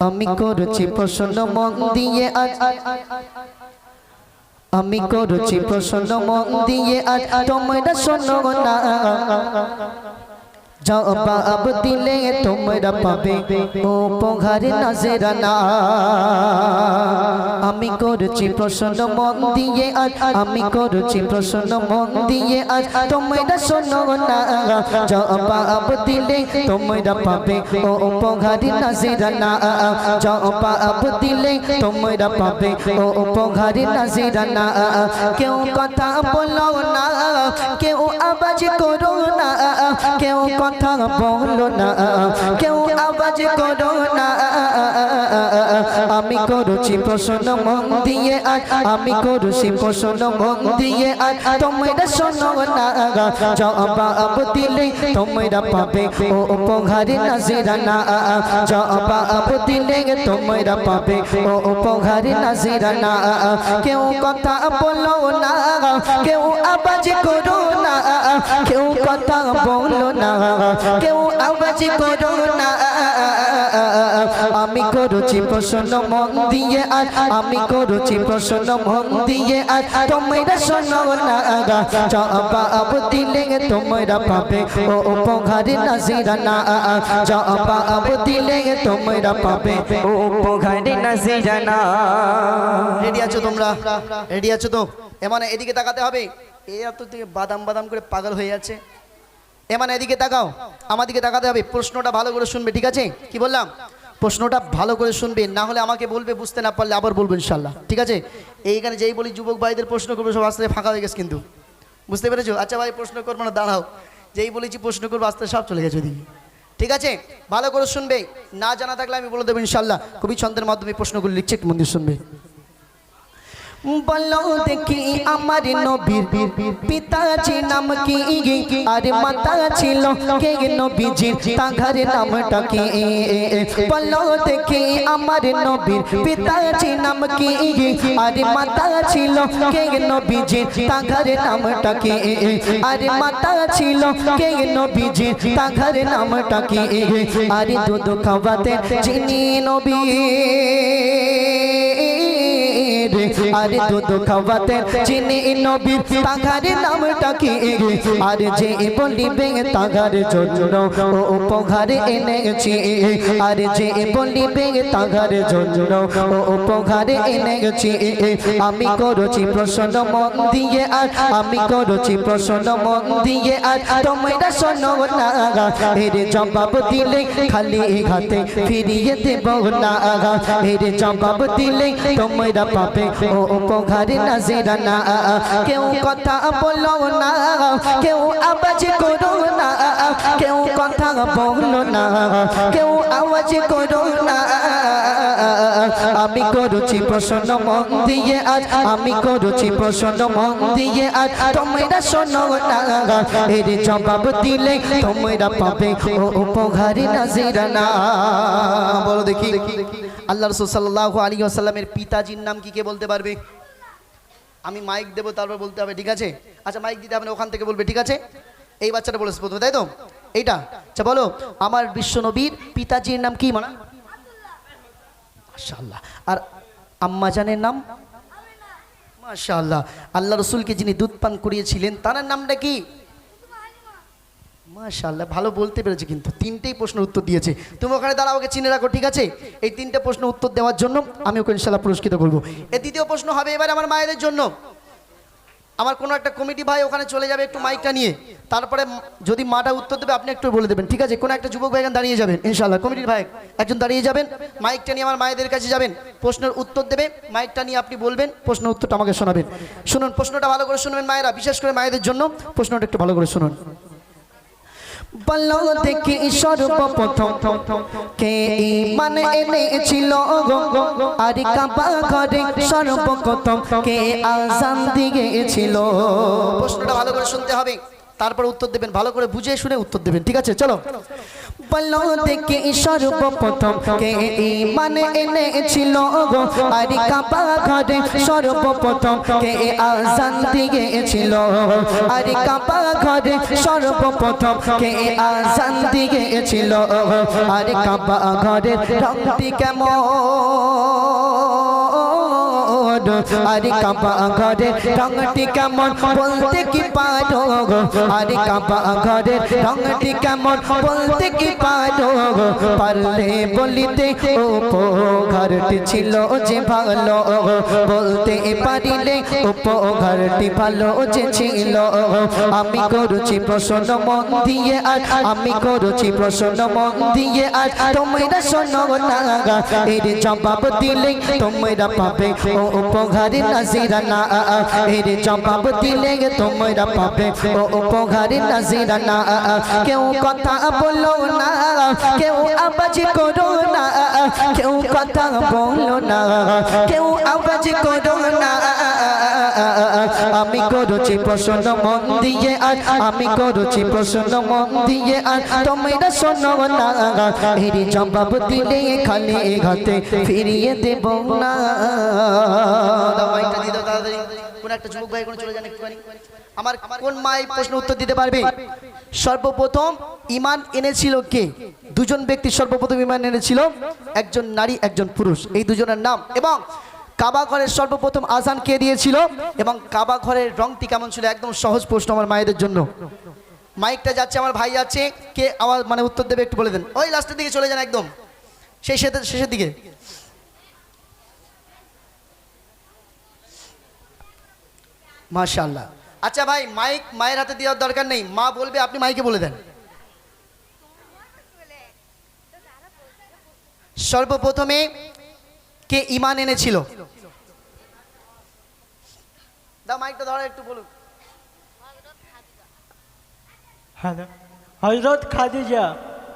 আমি করছি প্রসন্ন মন দিয়ে আজ। আমি করছি প্রসন্ন মন দিয়ে আজ। তোমরা শোনো না। জবাব দিলে তোমরা পাবে। ও পোঘারে নাজেরানা আমি করছি প্রসন্ন মন দিয়ে আজ আমি করছি প্রসন্ন মন দিয়ে আজ তোমরা শোনো না, জবাব দিলে তোমরা পাবে। ও পোঘারে নাজেরানা জবাব দিলে তোমরা পাবে। ও পোঘারে নাজেরানা কেউ কথা বলো না, কেউ আওয়াজ করো না। কেউ কথা বলো না। কেউ আওয়াজ করো না। আমি করছি প্রশ্ন মন দিয়ে আজ আমি করছি প্রশ্ন মন দিয়ে আজ তোমরা শোনো না। জবাব দিলে তোমরা পাবে। ও উপহারে নাজিরানা জবাব দিলে তোমরা পাবে। ও উপহারে নাজিরানা কেউ কথা বলো না। কেউ আওয়াজ করো কেউ কথা বলো না, কেউ আওয়াজ করো না। আমি করছি প্রশ্ন মন দিয়ে আজ আমি করছি প্রশ্ন মন দিয়ে আজ তোমরা শোনো না, জবাব দিলে তোমরা পাবে। ও উপহারে নাজিরানা জবাব দিলে তোমরা পাবে। ও উপহারে নাজিরানা রেডি আছো তোমরা? রেডি আছো তো? এমানে এদিকে তাকাতে হবে। এ এত থেকে বাদাম বাদাম করে পাগল হয়ে যাচ্ছে। এমানে এদিকে তাকাও, আমার দিকে তাকাতে হবে, প্রশ্নটা ভালো করে শুনবে, ঠিক আছে? কি বললাম? প্রশ্নটা ভালো করে শুনবে, না হলে আমাকে বলবে, বুঝতে না পারলে আবার বলব ইনশাল্লাহ, ঠিক আছে? এইখানে যেই বলি, যুবক ভাইদের প্রশ্ন করব, সব আস্তে ফাঁকা হয়ে গেছে কিন্তু। বুঝতে পেরেছ? আচ্ছা ভাই, প্রশ্ন করব না, দাঁড়াও। যেই বলেছি প্রশ্ন করব, আস্তে সব চলে গেছে ওদিকে। ঠিক আছে? ভালো করে শুনবে, না জানা থাকলে আমি বলে দেবো ইনশাল্লাহ। কবি ছন্দের মাধ্যমে প্রশ্নগুলো লিখছে, একটু মন্দির শুনবে। বলো দেখি আমার নবীর পিতাজি নাম কি আর মাতা ছিল কে নবীজির? তাঘর নামটা কি? বলো দেখি আমার নবীর পিতাজি নাম কি আর মাতা ছিল কে নবীজির? তাঘর নামটা কি? আর মাতা ছিল কে নবীজির? তাঘর নামটা কি আর দুধ খাওয়াতে চিনি নবী। আরে দুধ খাওয়াতে চিনি নবীর তাগারে নামটা কি আরে যে বলিবে তাগার জন্য, ও উপহারে এনেছি। আরে যে বলিবে তাগার জন্য, ও উপহারে এনেছি। আমি করছি প্রশ্ন মন দিয়ে আর, আমি করছি প্রশ্ন মন দিয়ে আর, তোমরা শোনো না। এর জবাব দিলে খালি হাতে ফিরিয়ে দেব না। এর জবাব দিলে তোমরা পাবে, ও উপহারে নাজিরানা কেউ কথা বলো না, কেউ আওয়াজ করো না, কেউ কথা বলো না, কেউ আওয়াজ করো না। আমি করছি প্রশ্ন মন দিয়ে আজ, আমি করছি প্রশ্ন মন দিয়ে আজ। তোমরা শোনো না, এর জবাব দিলে তোমরা পাবে ও উপহারে নাজিরানা বলো দেখি। আল্লাহ রসুল সাল্লাল্লাহু আলী আসাল্লামের পিতাজির নাম কি কে বলতে পারবে? আমি মাইক দেবো, তারপর বলতে হবে, ঠিক আছে? আচ্ছা মাইক দিতে হবে ওখান থেকে বলবে, ঠিক আছে? এই বাচ্চাটা বলেছে প্রথমে, তাই তো? এইটা? আচ্ছা বলো, আমার বিশ্ব নবীর পিতাজির নাম কি, মানা? মাশাআল্লাহ। আর আম্মাজানের নাম? মাশাআল্লাহ। আল্লাহ রসুলকে যিনি দুধ পান করিয়েছিলেন, তার নামটা কি? মাশাআল্লাহ, ভালো বলতে পেরেছে কিন্তু। তিনটেই প্রশ্নের উত্তর দিয়েছে। তুমি ওখানে দাঁড়াও, ওকে চিনে রাখো, ঠিক আছে? এই তিনটে প্রশ্ন উত্তর দেওয়ার জন্য আমি ওকে ইনশাল্লাহ পুরস্কৃত করব। এর দ্বিতীয় প্রশ্ন হবে এবার আমার মায়েদের জন্য। আমার কোনো একটা কমিটি ভাই ওখানে চলে যাবে একটু মাইকটা নিয়ে। তারপরে যদি মাটা উত্তর দেবে, আপনি একটু বলে দেবেন, ঠিক আছে? কোনো একটা যুবক ভাই এখানে দাঁড়িয়ে যাবেন ইনশাল্লাহ কমিটির ভাই একজন দাঁড়িয়ে যাবেন, মাইকটা নিয়ে আমার মায়েদের কাছে যাবেন, প্রশ্নের উত্তর দেবে, মাইকটা নিয়ে আপনি বলবেন, প্রশ্নের উত্তরটা আমাকে শোনাবেন। শুনুন, প্রশ্নটা ভালো করে শুনবেন মায়েরা, বিশেষ করে মায়েদের জন্য। প্রশ্নটা একটু ভালো করে শুনুন। বলো দেখি কে এনেছিল কাবা সর্বপ্রথম কে দিয়েছিল? প্রশ্নটা ভালো করে শুনতে হবে। তারপর উত্তর দেবেন, ভালো করে বুঝে শুনে উত্তর দেবেন। ঠিক আছে, চলো। বলো দেখি সর্বপ্রথম? কে ইমান এনেছিল গো? আর কাবা ঘরে সর্বপ্রথম কে আজান দিয়েছিল আর কাবা ঘরে সর্বপ্রথম কে আজান দিয়েছিল আর কাবা ঘরে রক্তি কেমন? আরে কাবা ঘরে রংটি কেমন বলতে কি পারো আরে কাবা ঘরে রংটি কেমন বলতে কি পারো পারলে বলিতে ওপো ঘরটি ছিল যে ভালো বলতে পারিলে ওপো ঘরটি ভালো যে ছিল আমি করছি প্রশ্ন মন দিয়ে আর, আমি করছি প্রশ্ন মন দিয়ে আর, তোমরা শোনো না এর জবাব দিলে তোমরা পাবে, ও উপঘারি নাজিরানা এর জবাব দিলে তোমরা পাবে। ও উপঘারি নাজিরানা কেউ কথা বলো না, কেউ আওয়াজ করো না কেউ কথা বলো না, কেউ আওয়াজ করো না আমি করছি প্রশ্ন মন দিয়ে আর আমি করছি প্রশ্ন মন দিয়ে আর তোমরা শোনো না, এর জবাব দিলে খালি ঘাতে ফিরিয়ে দেব না। কোন একটা যুবক ভাই কোন চলে যান একটুখানি। আমার কোন মাই প্রশ্ন উত্তর দিতে পারবে? সর্বপ্রথম ইমান এনেছিল কে? দুজন ব্যক্তি সর্বপ্রথম ইমান এনেছিল একজন নারী, একজন পুরুষ। এই দুজনের নাম এবং কাবা ঘরের সর্বপ্রথম আজান কে দিয়েছিল? এবং কাবা ঘরের রংটি কেমন ছিল? একদম সহজ প্রশ্ন আমার মায়েদের জন্য। মাইকটা যাচ্ছে, আমার ভাই যাচ্ছে। কে আমার মানে উত্তর দেবে একটু বলে দেন। ওই লাস্টের দিকে চলে যান একদম। সেই শেষের- দিকে। মাশাল্লাহ আচ্ছা ভাই, মাইক মায়ের হাতে দেওয়ার দরকার নেই। মা বলবে, আপনি মাইকে বলে দেন। সর্বপ্রথমে কে ইমান এনেছিল? মাইকটা ধরো একটু বলুন। খাদিজা।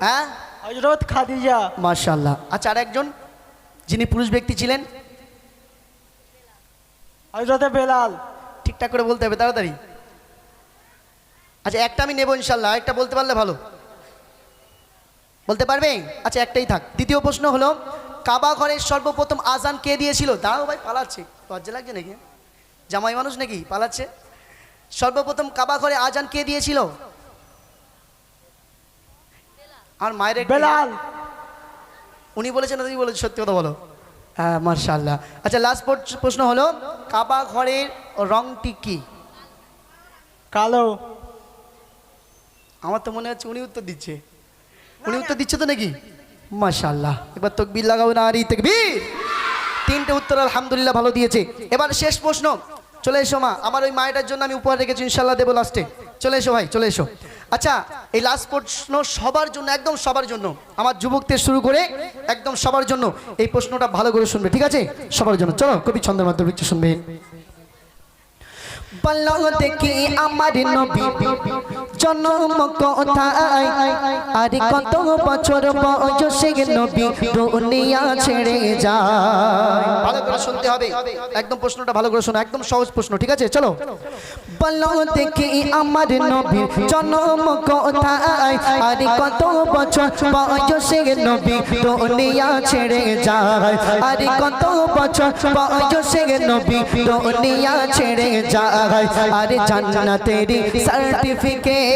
হ্যাঁ? খাদিজা। আচ্ছা আর একজন যিনি পুরুষ ব্যক্তি ছিলেন? বেলাল। ঠিকঠাক করে বলতে হবে তাড়াতাড়ি। আচ্ছা একটা আমি নেব ইনশাল্লাহ একটা বলতে পারলে ভালো। বলতে পারবে? আচ্ছা একটাই থাক। দ্বিতীয় প্রশ্ন হলো কাবা ঘরের সর্বপ্রথম আজান কে দিয়েছিল? দাও ভাই পালাচ্ছে। লজ্জা লাগছে নাকি? জামাই মানুষ নাকি? পালাচ্ছে। সর্বপ্রথম কাবা ঘরে আজান কে দিয়েছিল? আর মায়ের বেলাল। উনি বলেছেন তুমি বলেছ সত্যি কথা বলো। হ্যাঁ মার্শাল্লাহ আচ্ছা লাস্ট প্রশ্ন হলো কাবা ঘরের রংটি কি? কালো। আমার তো মনে হচ্ছে উনি উত্তর দিচ্ছে। উনি উত্তর দিচ্ছে তো নাকি? মাশাল্লাহ এবার তকবির লাগাবো না আরি তকবির। তিনটে উত্তর আলহামদুলিল্লাহ ভালো দিয়েছে। এবার শেষ প্রশ্ন। চলে এসো মা, আমার ওই মায়েটার জন্য আমি উপহার রেখেছি ইনশাল্লাহ দেবো লাস্টে চলে এসো ভাই, চলে এসো। আচ্ছা এই লাস্ট প্রশ্ন সবার জন্য, একদম সবার জন্য। আমার যুবকদের শুরু করে একদম সবার জন্য এই প্রশ্নটা ভালো করে শুনবে, ঠিক আছে? সবার জন্য। চলো, কবি ছন্দের মাধ্যমে একটু শুনবেন বলো দেখি আমার নবী? জন্ম কোথায় আর কত বছর বয়সে নবী দুনিয়া ছেড়ে যায়। ভালো করে শুনতে হবে। একদম প্রশ্নটা ভালো করে শোনো একদম সহজ প্রশ্ন ঠিক আছে? চলো। বলো দেখি আমার নবী জন্ম কোথায় আর কত বছর বয়সে নবী দুনিয়া ছেড়ে যায়। আর কত বছর বয়সে নবী দুনিয়া ছেড়ে যায়। আর জান্নাতেরি সার্টিফিকেট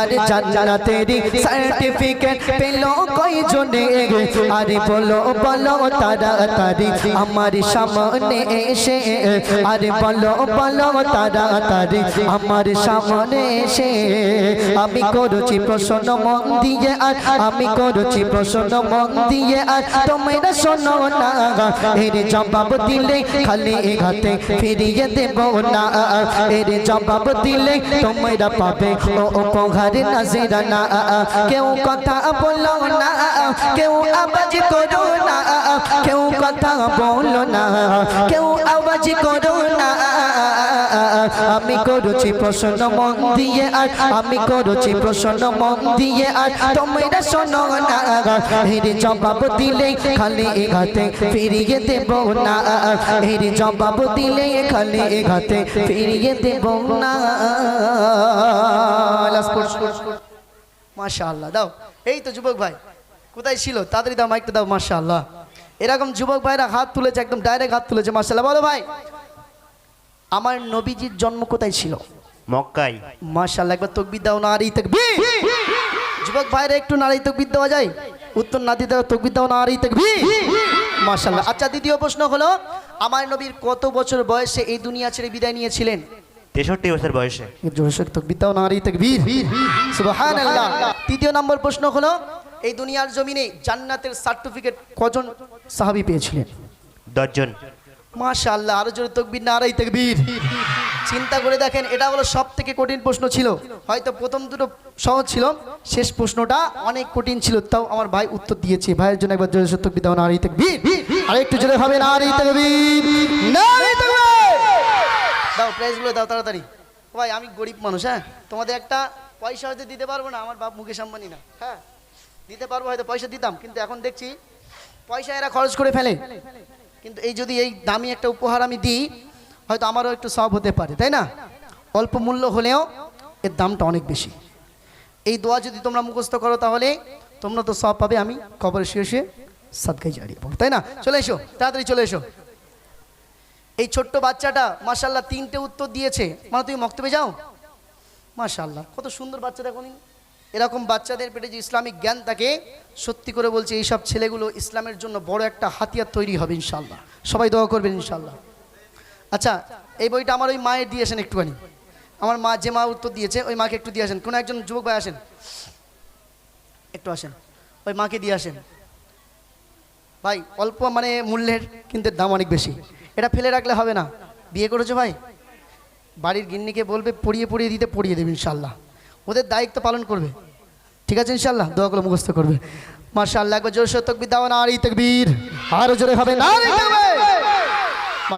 আরে জান্নাতেরি সার্টিফিকেট পেল কই জনে আরে বলো বলো তাড়াতাড়ি আমার সামনে এসে। আরে বলো বলো তাড়াতাড়ি আমার সামনে এসে। আমি করছি প্রশ্ন মন দিয়ে আর, আমি করছি প্রশ্ন মন দিয়ে আর। তোমরা শোনো না, এর জবাব দিলে খালি ঘাতে ফিরিয়ে দেব না। এর জবাব দিলে তোমরা পাবে। ও উপহার নাজিরানা কেউ কথা বলো না, কেউ আওয়াজ করো না, কেউ কথা বলো না, কেউ আওয়াজ করো আমি করছি প্রশ্ন মন দিয়ে আর, আমি করছি প্রশ্ন মন দিয়ে আর। তোমরা শোনো না, এর জবাব দিলে খালি এঘাতে ফিরিয়ে দেব না। এর জবাব দিলে খালি এঘাতে ফিরিয়ে দেব না। মাশাআল্লাহ, দাও। এই তো যুবক ভাই, কোথায় ছিল? তাড়াতাড়ি দাও মাইকটা দাও, মাশাআল্লাহ। এরকম যুবক ভাইরা হাত তুলেছে, একদম ডাইরেক্ট হাত তুলেছে, মাশাআল্লাহ। বলো ভাই। আমার নবীজির জন্ম কোথায় ছিল? মক্কাই মাশাআল্লাহ একবার তকবির দাও নারী তকবির। যুবক ভাইরা একটু নারী তকবির দেওয়া যায়? উত্তর না দিতে তকবির দাও নারী তকবির। মাশাআল্লাহ। আচ্ছা দ্বিতীয় প্রশ্ন হলো আমার নবীর কত বছর বয়সে এই দুনিয়া ছেড়ে বিদায় নিয়েছিলেন? তেষট্টি বছর বয়সে। জোরসে তকবির দাও নারী তকবীর। সুবহানাল্লাহ। তৃতীয় নম্বর প্রশ্ন হলো এই দুনিয়ার জমিনে জান্নাতের সার্টিফিকেট কজন সাহাবী পেয়েছিলেন? দশজন। মাশাআল্লাহ, আরও জোরে তকবির না নারাই তকবীর। চিন্তা করে দেখেন, এটা হলো সব থেকে কঠিন প্রশ্ন ছিল। হয়তো প্রথম দুটো সহজ ছিল, শেষ প্রশ্নটা অনেক কঠিন ছিল, তাও আমার ভাই উত্তর দিয়েছে। ভাইয়ের জন্য একবার জোরে সত্য দাও নারী তকবীর। আর একটু জোরে হবে তকবীর। নারী তকবীর। দাও প্রাইজগুলো দাও তাড়াতাড়ি। ভাই, আমি গরিব মানুষ হ্যাঁ? তোমাদের একটা পয়সা হয়তো দিতে পারব না, আমার বাপ মুকেশ আম্বানি না হ্যাঁ? দিতে পারব, হয়তো পয়সা দিতাম, কিন্তু এখন দেখছি পয়সা এরা খরচ করে ফেলে। কিন্তু এই যদি এই দামি একটা উপহার আমি দিই, হয়তো আমারও একটু সব হতে পারে, তাই না? অল্প মূল্য হলেও এর দামটা অনেক বেশি। এই দোয়া যদি তোমরা মুখস্থ করো তাহলে তোমরা তো সব পাবে, আমি কবর শুয়ে শুয়ে সাদকাই জারিয়ে পড়ো তাই না? চলে এসো, তাড়াতাড়ি চলে এসো। এই ছোট্ট বাচ্চাটা মাশাল্লাহ তিনটে উত্তর দিয়েছে। মানে তুমি মক্তবে যাও? মাশাল্লাহ কত সুন্দর বাচ্চা দেখো। এরকম বাচ্চাদের পেটে যে ইসলামিক জ্ঞান থাকে, সত্যি করে বলছে এইসব ছেলেগুলো ইসলামের জন্য বড় একটা হাতিয়ার তৈরি হবে ইনশাল্লাহ সবাই দোয়া করবেন ইনশাল্লাহ আচ্ছা এই বইটা আমার ওই মায়ের দিয়ে আসেন একটুখানি। আমার মা যে মা উত্তর দিয়েছে, ওই মাকে একটু দিয়ে আসেন। কোনো একজন যুবক ভাই আসেন? একটু আসেন। ওই মাকে দিয়ে আসেন। ভাই, অল্প মানে মূল্যের, কিন্তু দাম অনেক বেশি। এটা ফেলে রাখলে হবে না। বিয়ে করেছ ভাই? বাড়ির গিন্নিকে বলবে, পড়িয়ে পড়িয়ে দিতে, পড়িয়ে দেবে ইনশাল্লাহ ওদের দায়িত্ব পালন করবে। ঠিক আছে ইনশাল্লাহ দোয়াগুলো মুখস্থ করবে। মার্শাল্লাহ একবার জোর সত্যক বিদ্যা এই তকবীর। আরও জোরে হবে না